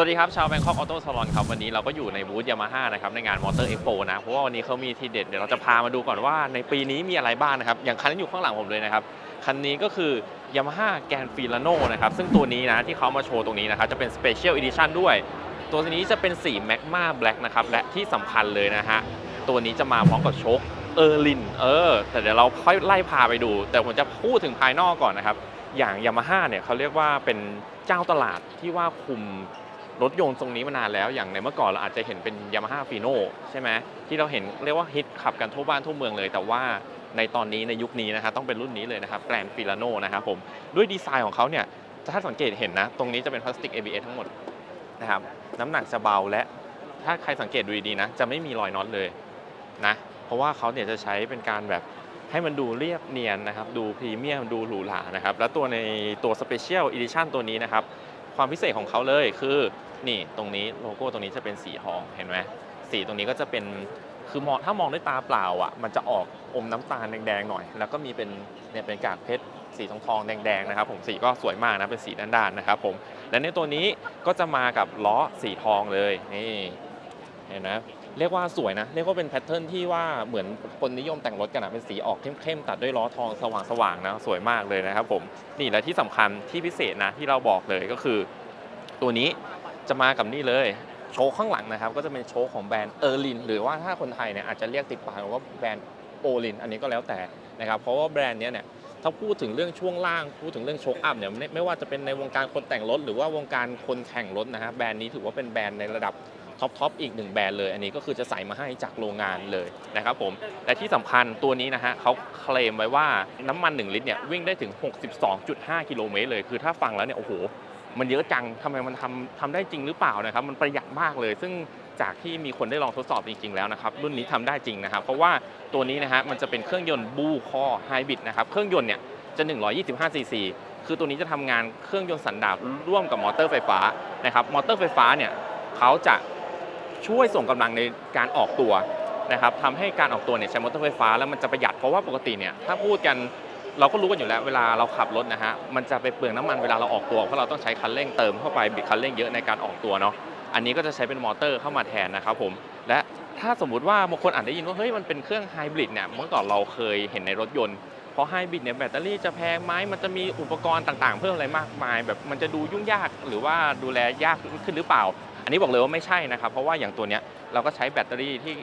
สวัสดีครับชาวแบงคอกออโต้ซาลอนครับวันนี้เราก็อยู่ในบูธยามาฮ่านะครับในงานมอเตอร์เอ็กโปนะเพราะว่าวันนี้เขามีทีเด็ดเดี๋ยวเราจะพามาดูก่อนว่าในปีนี้มีอะไรบ้างนะครับ อย่างคันที่อยู่ข้างหลังผมเลยนะครับ คันนี้ก็คือยามาฮ่าแกนฟิลาโนนะครับ ซึ่งตัวนี้นะที่เขามาโชว์ตรงนี้นะครับ จะเป็นสเปเชียลอีดิชันด้วย ตัวนี้จะเป็นสีแมกมาแบล็กนะครับ และที่สำคัญเลยนะฮะตัวนี้จะมาพร้อมกับโชคเออร์ลินเออแต่เดี๋ยวเราค่อยไล่พาไปดู แต่ผมจะพูดถึงภายนอกก่อนนะครับอย่างยามาฮ่าเนี่ยเขาเรียกว่าเป็นเจ้าตลาดที่ว่าคุม รถยนต์ทรงนี้มานานแล้วอย่างในเมื่อก่อนเราอาจจะเห็นเป็นยามาฮ่าฟีโน่ใช่ไหมที่เราเห็นเรียกว่าฮิตขับกันทั่วบ้านทั่วเมืองเลย แต่ว่าในตอนนี้ในยุคนี้นะครับต้องเป็นรุ่นนี้เลยนะครับแกรนฟิลาโนนะครับผมด้วยดีไซน์ของเขาเนี่ยถ้าสังเกตเห็นนะ ตรงนี้จะเป็นพลาสติก ABS ทั้งหมดนะครับน้ำหนักจะเบาและถ้าใครสังเกตดูดีๆนะ จะไม่มีรอยน็อตเลยนะเพราะว่าเขาเนี่ยจะใช้เป็นการแบบให้มันดูเรียบเนียนนะครับ ดูพรีเมียม ดูหรูหรานะครับ แล้วตัวในตัว Special Edition ตัวนี้นะครับ ความพิเศษของเขาเลยคือนี่ตรงนี้โลโก้ตรงนี้จะเป็นสีทองเห็นไหมสีตรงนี้ก็จะเป็นคือมองถ้ามองด้วยตาเปล่าอะมันจะออกอมน้ำตาลแดงๆหน่อย แล้วก็มีเป็นเนี่ยเป็นกากเพชรสีทองทองแดงๆนะครับผมสีก็สวยมากนะเป็นสีด้านๆนะครับผมและในตัวนี้ก็จะมากับล้อสีทองเลยนี่เห็นไหม เรียกว่าสวยนะ เรียกว่าเป็นแพทเทิร์นที่ว่าเหมือนคนนิยมแต่งรถกันนะเป็นสีออกเข้มๆตัดด้วยล้อทองสว่างๆนะสวยมากเลยนะครับผมนี่และที่สำคัญที่พิเศษนะที่เราบอกเลยก็คือ ตัวนี้จะมากับนี่เลยโชว์ข้างหลังนะครับ ก็จะเป็นโชว์ของแบรนด์เออร์ลินหรือว่าถ้าคนไทยเนี่ยอาจจะเรียกติดปากว่าแบรนด์โอลินอันนี้ก็แล้วแต่นะครับเพราะว่าแบรนด์เนี้ยเนี่ยถ้าพูดถึงเรื่องช่วงล่างพูดถึงเรื่องโชคอัพเนี่ยไม่ไม่ว่าจะเป็นในวงการคนแต่งรถ หรือว่าวงการคนแข่งรถนะฮะแบรนด์นี้ถือว่าเป็นแบรนด์ในระดับ ท็อปทอปอีกหนึ่งแบรนด์เลย อันนี้ก็คือจะใส่มาให้จากโรงงานเลยนะครับผมและที่สำคัญตัวนี้นะฮะเขาเคลมไว้ว่าน้ำมัน 1 ลิตรเนี่ยวิ่งได้ถึง 62.5 กิโลเมตรเลยคือถ้าฟังแล้วเนี่ยโอ้โหมันเยอะจังทำไมมันทำทำได้จริงหรือเปล่านะครับ มันประหยัดมากเลย ซึ่งจากที่มีคนได้ลองทดสอบจริงๆแล้วนะครับ รุ่นนี้ทำได้จริงนะครับ เพราะว่าตัวนี้นะฮะมันจะเป็นเครื่องยนต์บูคอไฮบริดนะครับ เครื่องยนต์เนี่ยจะ 125 ซีซี คือตัวนี้จะทำงานเครื่องยนต์สันดาปร่วมกับมอเตอร์ไฟฟ้านะครับ มอเตอร์ไฟฟ้าเนี่ยเขาจะ ช่วยส่งกำลังในการออกตัวนะครับทำให้การออกตัวเนี่ยใช้มอเตอร์ไฟฟ้าแล้วมันจะประหยัดเพราะว่าปกติเนี่ยถ้าพูดกันเราก็รู้กันอยู่แล้วเวลาเราขับรถนะฮะมันจะไปเปลืองน้ำมันเวลาเราออกตัวเพราะเราต้องใช้คันเร่งเติมเข้าไปบิดคันเร่งเยอะในการออกตัวเนาะอันนี้ก็จะใช้เป็นมอเตอร์เข้ามาแทนนะครับผมและถ้าสมมุติว่าบางคนอาจได้ยินว่าเฮ้ยมันเป็นเครื่องไฮบริดเนี่ยเมื่อก่อนเราเคยเห็นในรถยนต์เพราะไฮบริดเนี่ยแบตเตอรี่จะแพงไหมมันจะมีอุปกรณ์ต่างๆ เพิ่มอะไรมากมาย แบบมันจะดูยุ่งยากหรือว่าดูแลยากขึ้นหรือเปล่า อันนี้บอกเลยว่าไม่ใช่นะครับ เพราะว่าอย่างตัวเนี้ยเราก็ใช้แบตเตอรี่ที่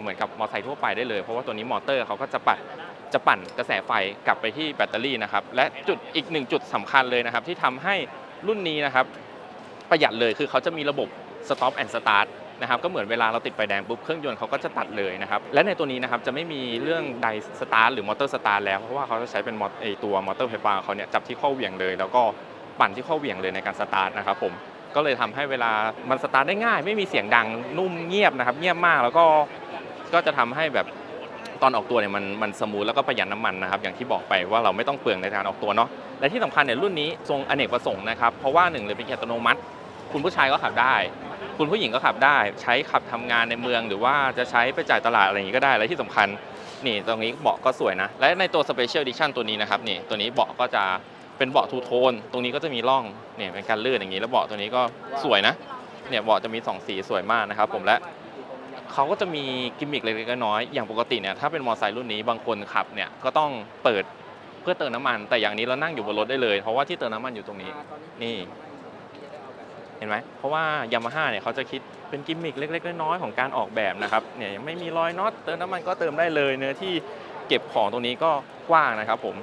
เหมือนกับมอเตอร์ไซค์ทั่วไปได้เลย เพราะว่าตัวนี้มอเตอร์เขาก็จะปั่นจะปั่นกระแสไฟกลับไปที่แบตเตอรี่นะครับ และจุดอีกหนึ่งจุดสำคัญเลยนะครับ ที่ทำให้รุ่นนี้นะครับ ประหยัดเลยคือเขาจะมีระบบ stop and start นะครับก็เหมือนเวลาเราติดไฟแดงปุ๊บเครื่องยนต์เขาก็จะตัดเลยนะครับและในตัวนี้นะครับจะไม่มีเรื่องไดสตาร์ทหรือมอเตอร์สตาร์ทแล้วเพราะว่าเขาจะใช้เป็นมอไอตัวมอเตอร์ไฟฟ้าเขาเนี่ยจับที่ข้อเหวี่ยงเลย แล้วก็ปั่นที่ข้อเหวี่ยงเลยในการสตาร์ทนะครับผม ก็เลยทำให้เวลามันสตาร์ทได้ง่าย ไม่มีเสียงดังนุ่มเงียบนะครับ เงียบมากแล้วก็ก็จะทำให้แบบตอนออกตัวเนี่ยมันมันสมูทแล้วก็ประหยัดน้ำมันนะครับอย่างที่บอกไปว่าเราไม่ต้องเปลืองในการออกตัวเนาะและที่สำคัญเนี่ยรุ่นนี้ทรงอเนกประสงค์นะครับเพราะว่าหนึ่งเลยเป็นเกียร์อัตโนมัติ คุณผู้ชายก็ขับได้ คุณผู้หญิงก็ขับได้ ใช้ขับทำงานในเมือง หรือว่าจะใช้ไปจ่ายตลาดอะไรอย่างนี้ก็ได้และที่สำคัญนี่ตรงนี้เบาะก็สวยนะ และในตัว Special Edition ตัวนี้นะครับนี่ตัวนี้เบาะก็จะ เป็นเบาะทูโทน ตรงนี้ก็จะมีร่องเนี่ยเป็นการลื่นอย่างนี้แล้วเบาะตัวนี้ก็สวยนะเนี่ยเบาะจะมี 2 สีสวยมากนะครับผมและเขาก็จะมีกิมมิคเล็กๆน้อยๆอย่างปกติเนี่ยถ้าเป็นมอเตอร์ไซค์รุ่นนี้บางคนขับเนี่ยก็ต้องเปิดเพื่อเติมน้ำมัน แต่อย่างนี้เรานั่งอยู่บนรถได้เลย เพราะว่าที่เติมน้ำมันอยู่ตรงนี้ นี่ เห็นไหมเพราะว่ายามาฮ่าเนี่ยเขาจะคิดเป็นกิมมิคเล็กๆน้อยๆของการออกแบบนะครับเนี่ยยังไม่มีรอยน็อตเติมน้ำมันก็เติมได้เลย เนื้อที่เก็บของตรงนี้ก็กว้างนะครับผม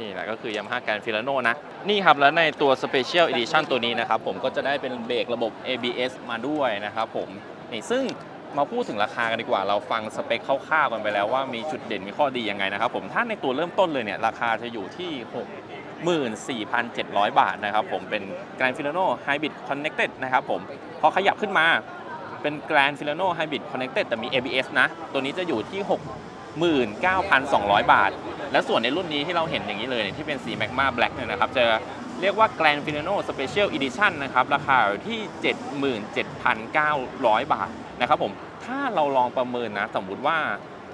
นี่แหละก็คือยามาฮ่าแกรนฟิลาโนนะ นี่ครับ แล้วในตัว Special Edition ตัวนี้นะครับ ผมก็จะได้เป็นเบรกระบบ ABS มาด้วยนะครับผมนี่ซึ่งมาพูดถึงราคากันดีกว่า เราฟังสเปคคร่าวๆกันไปแล้วว่ามีจุดเด่นมีข้อดียังไงนะครับผมถ้าในตัวเริ่มต้นเลยเนี่ยราคาจะอยู่ที่ 64,700 บาทนะครับผมเป็น Grand Filano Hybrid Connected นะครับผมพอขยับขึ้นมาเป็น Grand Filano Hybrid Connected แต่มี ABS นะ ตัวนี้จะอยู่ที่ 69,200 บาท และส่วนในรุ่นนี้ที่เราเห็นอย่างนี้เลยที่เป็นสี Magma Black เนี่ยนะครับจะเรียกว่า Grand Filano Special Edition นะครับ ราคาอยู่ที่ 77,900 บาทนะครับผม ถ้าเราลองประเมินนะ สมมุติว่า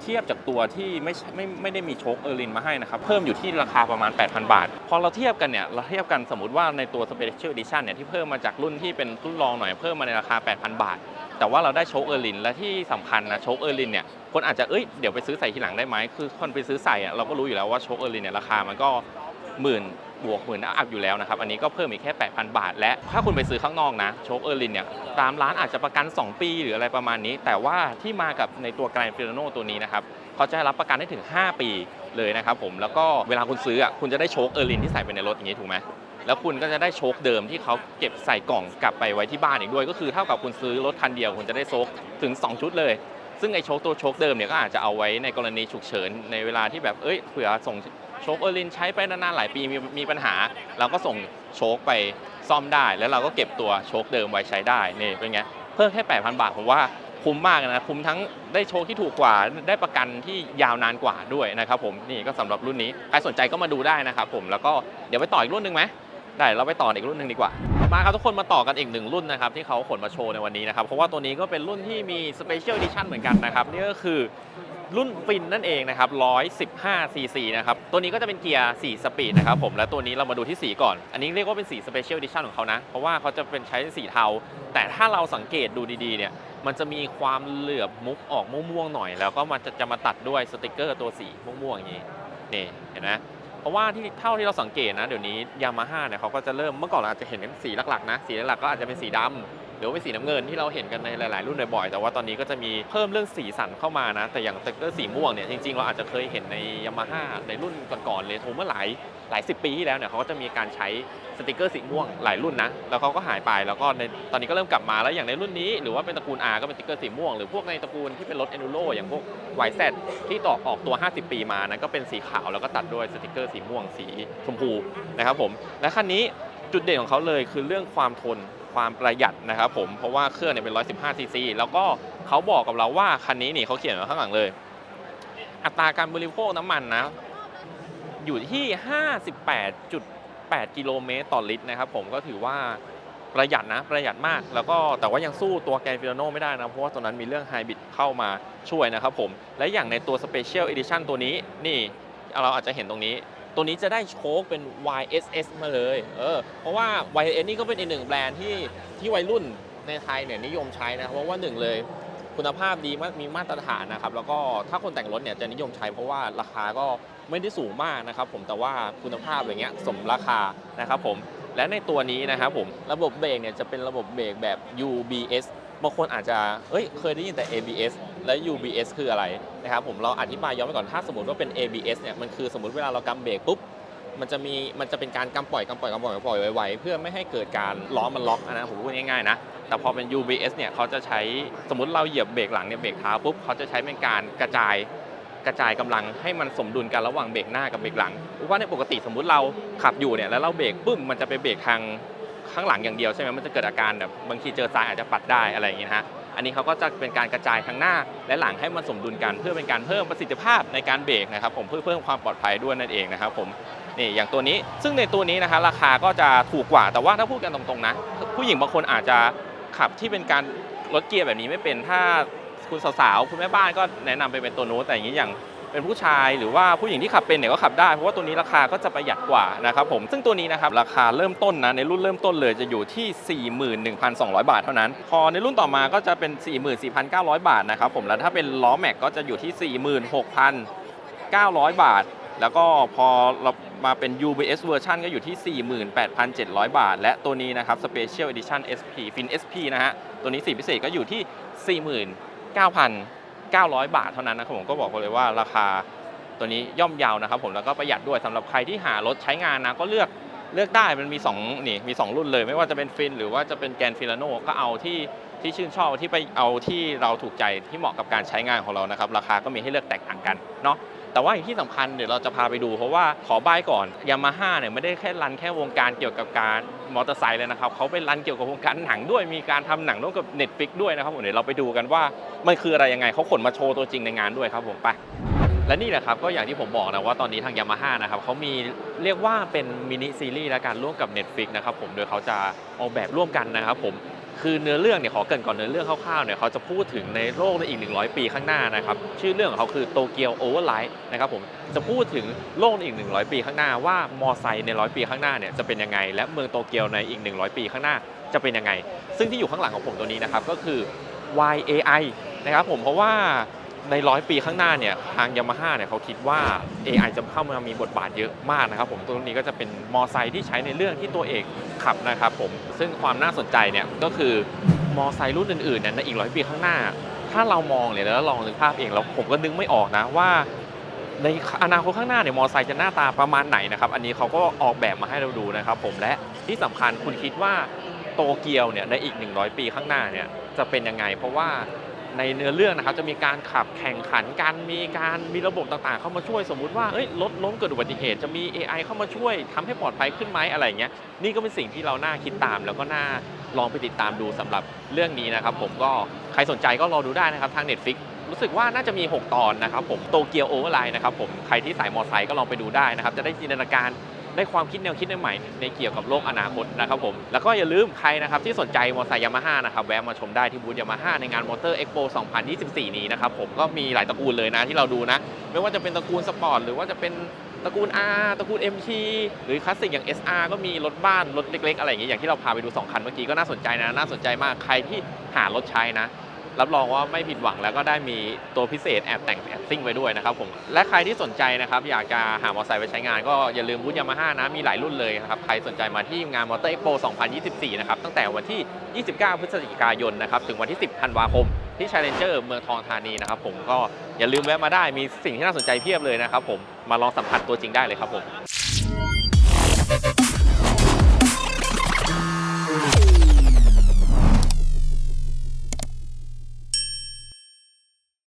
เทียบจากตัวที่ไม่ไม่ไม่ได้มีโชคเออร์ลินมาให้นะครับ เพิ่มอยู่ที่ราคาประมาณ 8,000 บาท พอเราเทียบกันเนี่ย เราเทียบกันสมมติว่าในตัว Special Edition เนี่ยที่เพิ่มมาจากรุ่นที่เป็นรุ่นรองหน่อยเพิ่มมาในราคา 8,000 บาท แต่ว่าเราได้โชคเออร์ลินและที่สำคัญนะโชคเออร์ลินเนี่ยคนอาจจะเอ้ยเดี๋ยวไปซื้อใส่ทีหลังได้ไหมคือคนไปซื้อใส่อะเราก็รู้อยู่แล้วว่าโชคเออร์ลินเนี่ยราคามันก็หมื่นบวกหมื่นอัพอยู่แล้วนะครับ อันนี้ก็เพิ่มอีกแค่ 8,000 บาท และถ้าคุณไปซื้อข้างนอกนะ โชคเออร์ลินเนี่ยตามร้านอาจจะประกัน 2 ปีหรืออะไรประมาณนี้ แต่ว่าที่มากับในตัวแกรนฟิลโนตัวนี้นะครับเขาจะรับประกันได้ถึง 5 ปีเลยนะครับผมแล้วก็เวลาคุณซื้ออะคุณจะได้โชคเออร์ลินที่ใส่ไปในรถอย่างนี้ถูกไหม แล้วคุณก็จะได้โชคเดิมที่เขาเก็บใส่กล่องกลับไปไว้ที่บ้านอีกด้วย ก็คือเท่ากับคุณซื้อรถคันเดียวคุณจะได้โชคถึง 2 ชุดเลย ซึ่งไอ้โชคตัวโชคเดิมเนี่ยก็อาจจะเอาไว้ในกรณีฉุกเฉินในเวลาที่แบบเอ้ยเผื่อส่งโชคเออร์ลินใช้ไปนานๆหลายปีมีมีปัญหา เราก็ส่งโชคไปซ่อมได้ แล้วเราก็เก็บตัวโชคเดิมไว้ใช้ได้นี่เป็นไงเพิ่มแค่ 8,000 บาทผมว่าคุ้มมากนะคุ้มทั้งได้โชคที่ถูกกว่าได้ประกันที่ยาวนานกว่าด้วยนะครับผมนี่ก็สำหรับรุ่นนี้ใครสนใจก็มาดูได้นะครับผมแล้วก็เดี๋ยวไปต่ออีกรุ่นหนึ่งไหม ได้เราไปต่ออีกรุ่นหนึ่งดีกว่ามาครับทุกคนมาต่อกันอีกหนึ่งรุ่นนะครับที่เขาขนมาโชว์ในวันนี้นะครับเพราะว่าตัวนี้ก็เป็นรุ่นที่มีสเปเชียลดิชั่นเหมือนกันนะครับนี่ก็คือรุ่นฟินนั่นเองนะครับ115 cc นะครับ ตัวนี้ก็จะเป็นเกียร์ 4 สปีดนะครับผม และตัวนี้เรามาดูที่สีก่อน อันนี้เรียกว่าเป็นสีสเปเชียล d ดิชั่นของเขานะ เพราะว่าเขาจะเป็นใช้สีเทา แต่ถ้าเราสังเกตดูดีๆ เนี่ย มันจะมีความเหลือบมุกออกม่วงๆ หน่อย แล้วก็มันจะจะมาตัดด้วยสติกเกอร์ตัวสีม่วงๆ อย่างนี้ นี่ เห็นไหม ราะว่าที่เท่าที่เราสังเกตนะ เดี๋ยวนี้ยามาฮ่าเนี่ยเขาก็จะเริ่มเมื่อก่อนเราอาจจะเห็นเป็นสีหลักๆนะ สีหลักๆก็อาจจะเป็นสีดำ หรือว่าเป็นสีน้ำเงินที่เราเห็นกันในหลาย ๆ รุ่นบ่อยๆแต่ว่าตอนนี้ก็จะมีเพิ่มเรื่องสีสันเข้ามานะ แต่อย่างสติกเกอร์สีม่วงเนี่ยจริง ๆ เราอาจจะเคยเห็นในยามาฮ่าในรุ่นก่อน ๆ เลยโทเมื่อหลายหลายสิบปีที่แล้วเนี่ยเขาก็จะมีการใช้สติกเกอร์สีม่วงหลายรุ่นนะแล้วเขาก็หายไปแล้วก็ในตอนนี้ก็เริ่มกลับมาแล้วอย่างในรุ่นนี้หรือว่าเป็นตระกูล R ก็เป็นสติกเกอร์สีม่วงหรือพวกในตระกูลที่เป็นรถ Enduro อย่างพวก YZ ที่ต่อออกตัว 50 ปีมานะก็เป็นสีขาวแล้วก็ตัดด้วยสติกเกอร์สีม่วงสีชมพูนะครับผมและคันนี้ จุดเด่นของเขาเลยคือเรื่องความทนความประหยัดนะครับผมเพราะว่าเครื่องเนี่ยเป็น 115 ซีซีแล้วก็เขาบอกกับเราว่าคันนี้นี่เขาเขียนไว้ข้างหลังเลย อัตราการบริโภคน้ำมันนะ อยู่ที่ 58.8 กิโลเมตรต่อลิตรนะครับผมก็ถือว่าประหยัดนะประหยัดมาก แล้วก็แต่ว่ายังสู้ตัวแกนฟิโลโนไม่ได้นะเพราะว่าตัวนั้นมีเรื่องไฮบริดเข้ามาช่วยนะครับผมและอย่างในตัว Special Edition ตัวนี้นี่เราอาจจะเห็นตรงนี้ ตัวนี้จะได้โชคเป็น YSS มาเลย เออ เพราะว่า YSS นี่ก็เป็นอีกหนึ่งแบรนด์ที่ที่วัยรุ่นในไทยเนี่ยนิยมใช้นะครับเพราะว่าหนึ่งเลยคุณภาพดีมากมีมาตรฐานนะครับ แล้วก็ถ้าคนแต่งรถเนี่ยจะนิยมใช้เพราะว่าราคาก็ไม่ได้สูงมากนะครับผม แต่ว่าคุณภาพอย่างเงี้ยสมราคานะครับผม และในตัวนี้นะครับผม ระบบเบรกเนี่ยจะเป็นระบบเบรกแบบ UBS บางคนอาจจะเอ้ย เคยได้ยินแต่ ABS และ UBS คืออะไรนะครับผมเราอธิบายย้อนไปก่อนถ้าสมมติว่าเป็น ABS เนี่ยมันคือสมมติเวลาเรากำเบรกปุ๊บมันจะมีมันจะเป็นการกำปล่อยกำปล่อยกำปล่อยกำปล่อยไวๆเพื่อไม่ให้เกิดการล้อมันล็อกนะผมพูดง่ายๆนะแต่พอเป็น UBS เนี่ยเขาจะใช้สมมติเราเหยียบเบรกหลังเนี่ยเบรกเท้าปุ๊บเขาจะใช้เป็นการกระจายกระจายกำลังให้มันสมดุลกันระหว่างเบรกหน้ากับเบรกหลังเพราะว่าในปกติสมมุติเราขับอยู่เนี่ยแล้วเราเบรกปึ้มมันจะไปเบรกทาง ข้างหลังอย่างเดียวใช่ไหมมันจะเกิดอาการแบบบางทีเจอทรายอาจจะปัดได้อะไรอย่างเงี้ยฮะอันนี้เขาก็จะเป็นการกระจายทางหน้าและหลังให้มันสมดุลกัน เพื่อเป็นการเพิ่มประสิทธิภาพในการเบรกนะครับผมเพื่อเพิ่มความปลอดภัยด้วยนั่นเองนะครับผมนี่อย่างตัวนี้ซึ่งในตัวนี้นะคะราคาก็จะถูกกว่าแต่ว่าถ้าพูดกันตรงๆนะผู้หญิงบางคนอาจจะขับที่เป็นการรถเกียร์แบบนี้ไม่เป็นถ้าคุณสาวๆคุณแม่บ้านก็แนะนำไปเป็นตัวนู้นแต่อย่างนี้อย่าง เป็นผู้ชายหรือว่าผู้หญิงที่ขับเป็นเนี่ยก็ขับได้เพราะว่าตัวนี้ราคาก็จะประหยัดกว่านะครับผมซึ่งตัวนี้นะครับราคาเริ่มต้นนะในรุ่นเริ่มต้นเลยจะอยู่ที่ 41,200 บาทเท่านั้น พอในรุ่นต่อมาก็จะเป็น 44,900 บาทนะครับผมแล้วถ้าเป็นล้อแม็กก็จะอยู่ที่ 46,900 บาท แล้วก็พอเรามาเป็น UBS เวอร์ชันก็อยู่ที่ 48,700 บาท และตัวนี้นะครับ Special Edition SP Fin SP นะฮะตัวนี้สีพิเศษก็อยู่ที่ 900 บาทเท่านั้นนะครับผมก็บอกเลยว่าราคาตัวนี้ย่อมเยาวนะครับผมแล้วก็ประหยัดด้วยสำหรับใครที่หารถใช้งานนะก็เลือกเลือกได้มันมี2นี่มี 2 รุ่นเลย ไม่ว่าจะเป็นฟินหรือว่าจะเป็นแกนฟิลาโนก็เอาที่ที่ชื่นชอบที่ไปเอาที่เราถูกใจที่เหมาะกับการใช้งานของเรานะครับ ราคาก็มีให้เลือกแตกต่างกันเนาะ แต่ว่าอย่างที่สำคัญเดี๋ยวเราจะพาไปดู เพราะว่าขอบายก่อนยามาฮ่าเนี่ยไม่ได้แค่รันแค่วงการเกี่ยวกับการมอเตอร์ไซค์เลยนะครับเขาเป็นรันเกี่ยวกับวงการหนังด้วยมีการทำหนังร่วมกับเน็ตฟิกด้วยนะครับผมเดี๋ยวเราไปดูกันว่ามันคืออะไรยังไงเขาขนมาโชว์ตัวจริงในงานด้วยครับผมไปและนี่แหละครับก็อย่างที่ผมบอกนะว่าตอนนี้ทางยามาฮ่านะครับเขามีเรียกว่าเป็นมินิซีรีส์และการร่วมกับ Netflix นะครับผมโดยเขาจะออกแบบร่วมกันนะครับผม คือเนื้อเรื่องเนี่ยขอเกินก่อนเนื้อเรื่องคร่าวๆเนี่ยเขาจะพูดถึงในโลกในอีก 100 ปีข้างหน้านะครับชื่อเรื่องของเขาคือโตเกียวโอเวอร์ไลท์นะครับผมจะพูดถึงโลกในอีก 100 ปีข้างหน้าว่ามอไซค์ในร้อยปีข้างหน้าเนี่ยจะเป็นยังไง และเมืองโตเกียวในอีก 100 ปีข้างหน้าจะเป็นยังไง ซึ่งที่อยู่ข้างหลังของผมตัวนี้นะครับก็คือ YAI นะครับผมเพราะว่า ในร้อยปีข้างหน้าเนี่ยทางยามาฮ่าเนี่ยเขาคิดว่า AI จะเข้ามามีบทบาทเยอะมากนะครับผมตัวนี้ก็จะเป็นมอไซค์ที่ใช้ในเรื่องที่ตัวเอกขับนะครับผมซึ่งความน่าสนใจเนี่ยก็คือมอไซค์รุ่นอื่นๆเนี่ยในอีกร้อยปีข้างหน้า ถ้าเรามองเนี่ยแล้วลองนึกภาพเองแล้วผมก็นึกไม่ออกนะว่า ในอนาคตข้างหน้าเนี่ยมอไซค์จะหน้าตาประมาณไหนนะครับอันนี้เขาก็ออกแบบมาให้เราดูนะครับผมและที่สำคัญคุณคิดว่าโตเกียวเนี่ยในอีก 100 ปีข้างหน้าเนี่ยจะเป็นยังไง เพราะว่า ในเนื้อเรื่องนะครับจะมีการขับแข่งขันกันมีการมีระบบต่างๆ เข้ามาช่วยสมมุติว่าเอ้ยรถล้มเกิดอุบัติเหตุจะมี AI เข้ามาช่วยทำให้ปลอดภัยขึ้นไหมอะไรเงี้ยนี่ก็เป็นสิ่งที่เราน่าคิดตาม แล้วก็น่าลองไปติดตามดูสำหรับเรื่องนี้นะครับ ผมก็ใครสนใจก็รอดูได้นะครับทาง Netflix รู้สึกว่าน่าจะมี 6 ตอนนะครับผมโตเกียวโอเวอร์ไลน์นะครับผมใครที่สายมอไซค์ก็ลองไปดูได้นะครับจะได้จินตนาการ ได้ความคิดแนวคิดใหม่ในเกี่ยวกับโลกอนาคตนะครับผม แล้วก็อย่าลืมใครนะครับที่สนใจมอเตอร์ไซค์ยามาฮ่านะครับแวะมาชมได้ที่บูธยามาฮ่าในงานมอเตอร์เอ็กโป2024 นี้นะครับผมก็มีหลายตระกูลเลยนะที่เราดูนะ ไม่ว่าจะเป็นตระกูลสปอร์ตหรือว่าจะเป็นตระกูล R ตระกูล MT หรือคลาสสิกอย่าง SR ก็มีรถบ้าน รถเล็ก ๆ อะไรอย่างเงี้ยอย่างที่เราพาไปดู 2 คันเมื่อกี้ก็น่าสนใจนะ น่าสนใจมากใครที่หารถใช้นะ รับรองว่าไม่ผิดหวังแล้วก็ได้มีตัวพิเศษแอบแต่งแอบซิ่งไว้ด้วยนะครับผมและใครที่สนใจนะครับอยากจะหามอเตอร์ไซค์ไปใช้งาน ก็อย่าลืมบูธยามาฮ่านะมีหลายรุ่นเลยนะครับใครสนใจมาที่งานมอเตอร์เอ็กโป 2024 นะครับตั้งแต่วันที่ 29 พฤศจิกายนนะครับถึงวันที่ 10 ธันวาคมที่ชาเลนเจอร์เมืองทองธานีนะครับผมก็อย่าลืมแวะมาได้มีสิ่งที่น่าสนใจเพียบเลยนะครับผมมาลองสัมผัสตัวจริงได้เลยครับผม